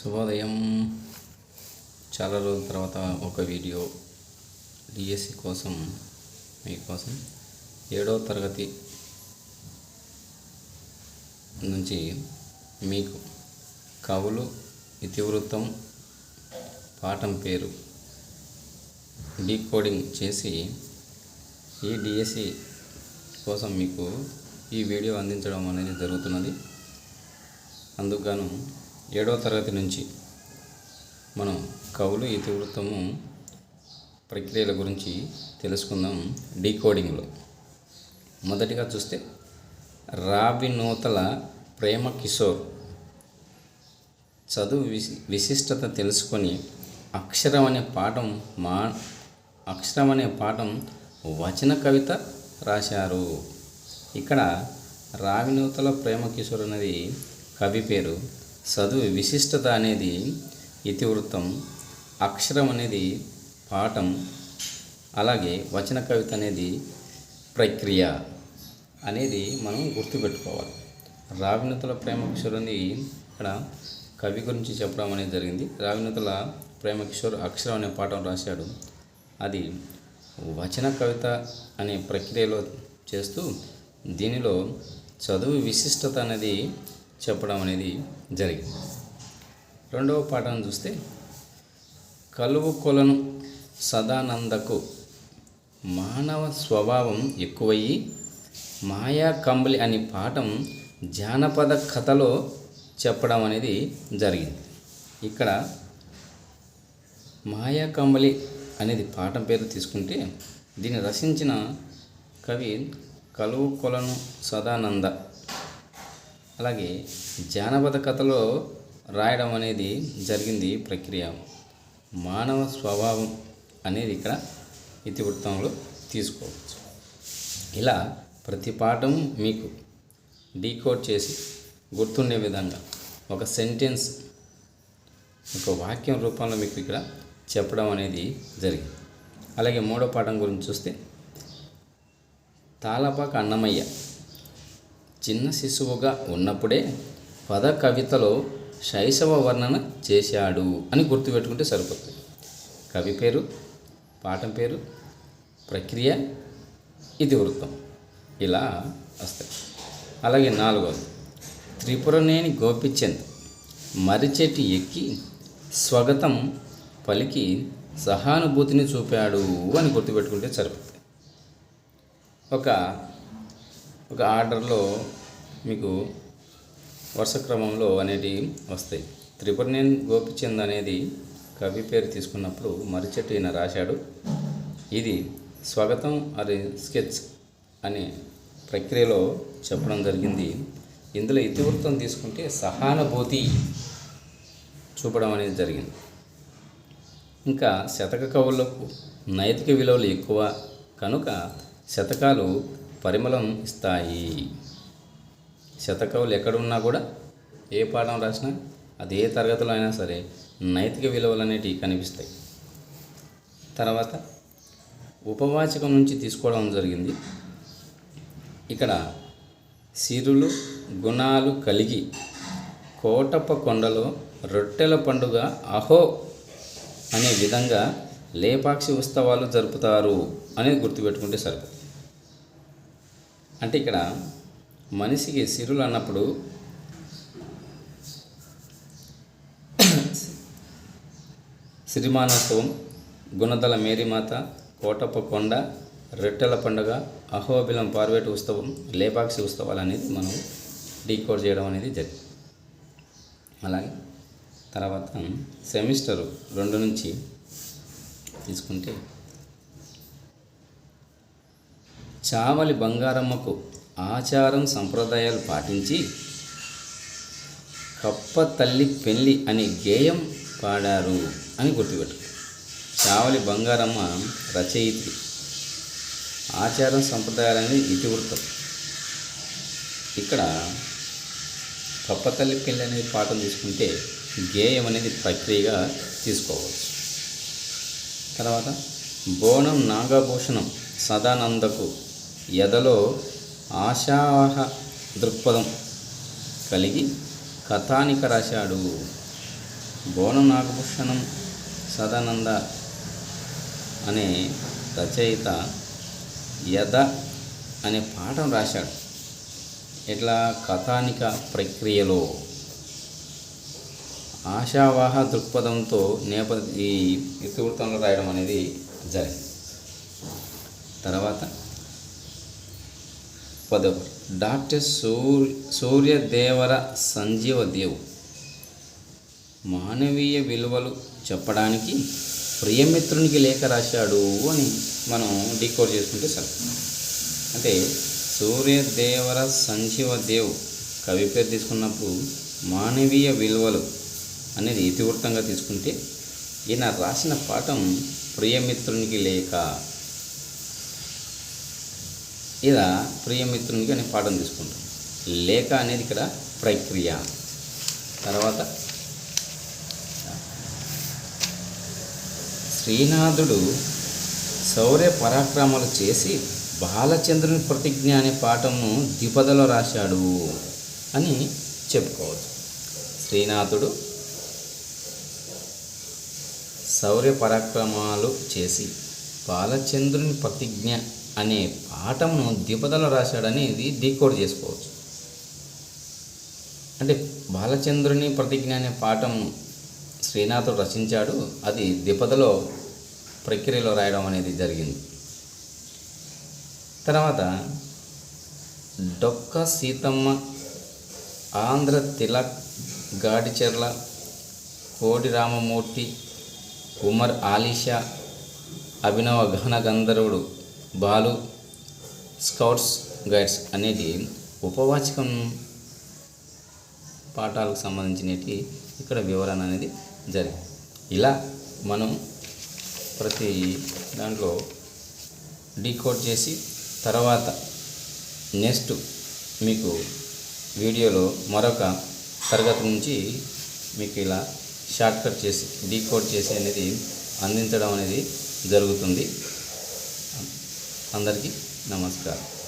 శుభోదయం. చాలా రోజుల తర్వాత ఒక వీడియో డిఎస్సి కోసం మీకోసం ఏడవ తరగతి నుంచి మీకు కవులు ఇతివృత్తం పాఠం పేరు డీకోడింగ్ చేసి ఈ డిఎస్సి కోసం మీకు ఈ వీడియో అందించడం అనేది జరుగుతున్నది. అందుకుగాను ఏడవ తరగతి నుంచి మనం కవులు ఇతివృత్తము ప్రక్రియల గురించి తెలుసుకుందాం డీకోడింగ్లో. మొదటిగా చూస్తే రాబినోతల ప్రేమ కిషోర్. చదువు విశి విశిష్టత తెలుసుకొని అక్షరం అనే పాఠం మా అక్షరం అనే పాఠం వచన కవిత రాశారు. ఇక్కడ రావినూతల ప్రేమ కిషోర్ అనేది కవి పేరు. చదువు విశిష్టత అనేది ఇతివృత్తం అక్షరం అనేది పాఠం అలాగే వచన కవిత అనేది ప్రక్రియ అనేది మనం గుర్తుపెట్టుకోవాలి. రావినతుల ప్రేమకిషోర్ని ఇక్కడ కవి గురించి చెప్పడం అనేది జరిగింది. రావినతుల ప్రేమకిషోర్ అక్షరం అనే పాఠం రాశాడు. అది వచన కవిత అనే ప్రక్రియలో చేస్తూ దీనిలో చదువు విశిష్టత అనేది చెప్పడం అనేది జరిగింది. రెండవ పాఠం చూస్తే కలువు కొలను సదానందకు మానవ స్వభావం ఎక్కువయ్యి మాయా కంబలి అనే పాఠం జానపద కథలో చెప్పడం అనేది జరిగింది. ఇక్కడ మాయా కంబలి అనేది పాఠం పేరు తీసుకుంటే దీన్ని రచించిన కవి కలువు కొలను సదానంద అలాగే జానపద కథలో రాయడం అనేది జరిగింది ప్రక్రియ. మానవ స్వభావం అనేది ఇక్కడ ఇతివృత్తంలో తీసుకోవచ్చు. ఇలా ప్రతి పాఠం మీకు డీకోడ్ చేసి గుర్తుండే విధంగా ఒక సెంటెన్స్ ఒక వాక్యం రూపంలో మీకు ఇక్కడ చెప్పడం అనేది జరిగింది. అలాగే మూడో పాఠం గురించి చూస్తే తాళపాక అన్నమయ్య చిన్న శిశువుగా ఉన్నప్పుడే పద కవితలో శైశవ వర్ణన చేశాడు అని గుర్తుపెట్టుకుంటే సరిపోతుంది. కవి పేరు పాఠం పేరు ప్రక్రియ ఇది వృత్తం. ఇలా వస్తాయి. అలాగే నాలుగోది. త్రిపురనేని గోపిచంద్ మరిచెట్టు ఎక్కి స్వగతం పలికి సహానుభూతిని చూపాడు అని గుర్తుపెట్టుకుంటే సరిపోతుంది. ఒక ఒక ఆర్డర్లో మీకు వరుస క్రమంలో అనేటివి వస్తాయి. త్రిపురనేని గోపిచంద్ అనేది కవి పేరు తీసుకున్నప్పుడు మరిచెట్టు ఈయన రాశాడు. ఇది స్వాగతం అది స్కెచ్ అనే ప్రక్రియలో చెప్పడం జరిగింది. ఇందులో ఇతివృత్తం తీసుకుంటే సహానుభూతి చూపడం అనేది జరిగింది. ఇంకా శతక కవులకు నైతిక విలువలు ఎక్కువ. కనుక శతకాలు పరిమళం ఇస్తాయి. శతకవులు ఎక్కడున్నా కూడా ఏ పాఠం రాసినా అది ఏ తరగతిలో అయినా సరే నైతిక విలువలు అనేటివి కనిపిస్తాయి. తర్వాత ఉపవాచకం నుంచి తీసుకోవడం జరిగింది. ఇక్కడ సిరులు గుణాలు కలిగి కోటప్ప కొండలో రొట్టెల పండుగ అహో అనే విధంగా లేపాక్షి ఉత్సవాలు జరుపుతారు అనేది గుర్తుపెట్టుకుంటే సరిపోతుంది. అంటే ఇక్కడ మనిషికి సిరులు అన్నప్పుడు సిరిమానోత్సవం గుణదల మేరీమాత కోటప్ప కొండ రెట్టెల పండుగ అహోబిలం పార్వేట ఉత్సవం లేపాక్షి ఉత్సవాలు అనేది మనం డీకోడ్ చేయడం అనేది జరిగింది అలాగే తర్వాత సెమిస్టరు రెండు నుంచి తీసుకుంటే చావలి బంగారమ్మకు ఆచారం సంప్రదాయాలు పాటించి కప్ప తల్లి పెళ్ళి అనే గేయం పాడారు అని గుర్తుపెట్టు చావలి బంగారమ్మ రచయిత్రి. ఆచారం సంప్రదాయాలు ఇతివృత్తం. ఇక్కడ కప్పతల్లి పెళ్ళి అనేది పాఠం తీసుకుంటే గేయం అనేది ప్రక్రియగా తీసుకోవచ్చు. తర్వాత బోనం నాగభూషణం సదానందకు ఎదలో ఆశాహ దృక్పథం కలిగి కథానిక రాశాడు. బోన నాగభూషణం సదానంద అనే రచయిత యద అనే పాఠం రాశాడు. ఇట్లా కథానిక ప్రక్రియలో. ఆశావాహ దృక్పథంతో నేపథ్య ఈ ఇతివృత్తంలో రాయడం అనేది జరిగింది. తర్వాత పదవ డాక్టర్ సూర్య సూర్యదేవర సంజీవ దేవ్. మానవీయ విలువలు చెప్పడానికి ప్రియమిత్రునికి లేఖ రాశాడు అని మనం డీకోడ్ చేసుకుంటే సరే. అంటే సూర్యదేవర సంజీవ దేవ్ కవి పేరు తీసుకున్నప్పుడు మానవీయ విలువలు అనేది ఇతివృత్తంగా తీసుకుంటే ఈయన రాసిన పాఠం ప్రియమిత్రునికి లేఖ. ఇలా ప్రియమిత్రునికి అనే పాఠం తీసుకుంటాం. లేఖ అనేది ఇక్కడ ప్రక్రియ. తర్వాత శ్రీనాథుడు శౌర్య పరాక్రమాలు చేసి బాలచంద్రుని ప్రతిజ్ఞ అనే పాఠంను ద్విపదలో రాశాడు అని చెప్పుకోవచ్చు. శ్రీనాథుడు శౌర్య పరాక్రమాలు చేసి బాలచంద్రుని ప్రతిజ్ఞ అనే పాఠమును ద్విపదలో రాశాడని ఇది డీకోడ్ చేసుకోవచ్చు. అంటే బాలచంద్రుని ప్రతిజ్ఞ అనే పాఠం శ్రీనాథుడు రచించాడు. అది ద్విపదలో ప్రక్రియలో రాయడం అనేది జరిగింది. తర్వాత డొక్క సీతమ్మ ఆంధ్ర తిలక్ గాడిచెర్ల కోడి రామమూర్తి ఉమర్ ఆలీషా అభినవ ఘన గంధర్వుడు బాలు స్కౌట్స్ గైడ్స్ అనేది ఉపవాచకం పాఠాలకు సంబంధించినవి ఇక్కడ వివరణ అనేది జరిగింది. ఇలా మనం ప్రతి దాంట్లో డీకోడ్ చేసి తర్వాత నెక్స్ట్ మీకు వీడియోలో మరొక తరగతి నుంచి మీకు ఇలా షార్ట్కట్ చేసి డీకోడ్ చేసి అనేది అందించడం అనేది జరుగుతుంది. అందరికీ నమస్కారం.